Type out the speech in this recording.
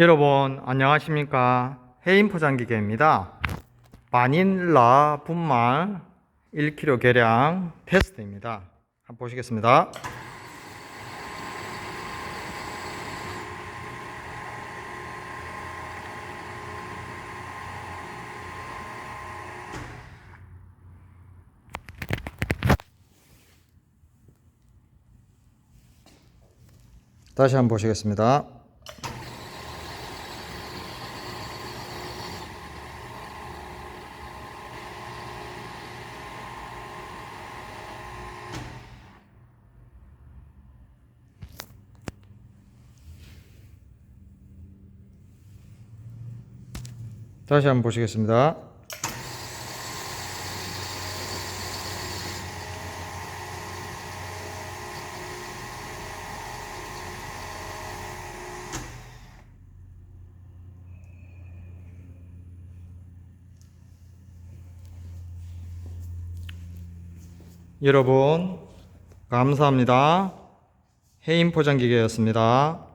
여러분 안녕하십니까? 해인 포장기계입니다. 바닐라 분말 1kg 계량 테스트입니다. 한번 보시겠습니다. 다시 한번 보시겠습니다 다시 한번 보시겠습니다. 여러분, 감사합니다. 해인 포장기계였습니다.